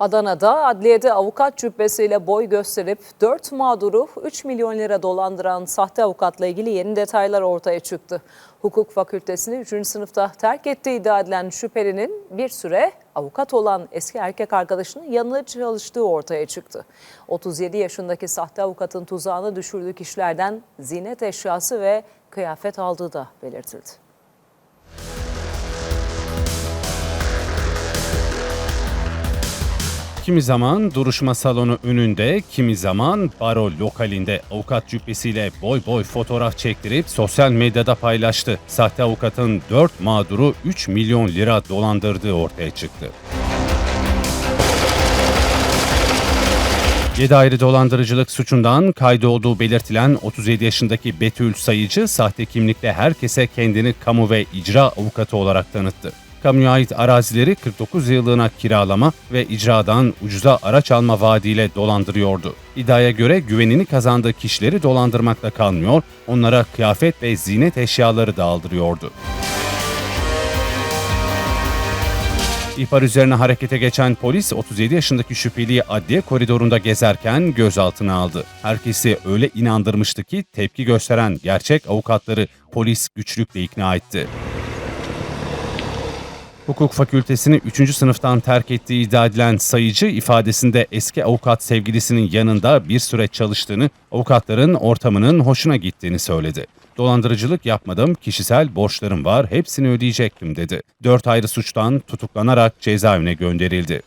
Adana'da adliyede avukat cübbesiyle boy gösterip 4 mağduru 3 milyon lira dolandıran sahte avukatla ilgili yeni detaylar ortaya çıktı. Hukuk fakültesini 3. sınıfta terk ettiği iddia edilen şüphelinin bir süre avukat olan eski erkek arkadaşının yanında çalıştığı ortaya çıktı. 37 yaşındaki sahte avukatın tuzağına düşürdüğü kişilerden zinet eşyası ve kıyafet aldığı da belirtildi. Kimi zaman duruşma salonu önünde, kimi zaman baro lokalinde avukat cübbesiyle boy boy fotoğraf çektirip sosyal medyada paylaştı. Sahte avukatın 4 mağduru 3 milyon lira dolandırdığı ortaya çıktı. 7 ayrı dolandırıcılık suçundan kaydı olduğu belirtilen 37 yaşındaki Betül Sayıcı sahte kimlikle herkese kendini kamu ve icra avukatı olarak tanıttı. Kamuya ait arazileri 49 yıllığına kiralama ve icradan ucuza araç alma vaadiyle dolandırıyordu. İddiaya göre güvenini kazandığı kişileri dolandırmakla kalmıyor, onlara kıyafet ve zinet eşyaları da aldırıyordu. İhbar üzerine harekete geçen polis 37 yaşındaki şüpheliyi adliye koridorunda gezerken gözaltına aldı. Herkesi öyle inandırmıştı ki tepki gösteren gerçek avukatları polis güçlükle ikna etti. Hukuk fakültesini 3. sınıftan terk ettiği iddia edilen sayıcı ifadesinde eski avukat sevgilisinin yanında bir süre çalıştığını, avukatların ortamının hoşuna gittiğini söyledi. Dolandırıcılık yapmadım, kişisel borçlarım var, hepsini ödeyecektim dedi. Dört ayrı suçtan tutuklanarak cezaevine gönderildi.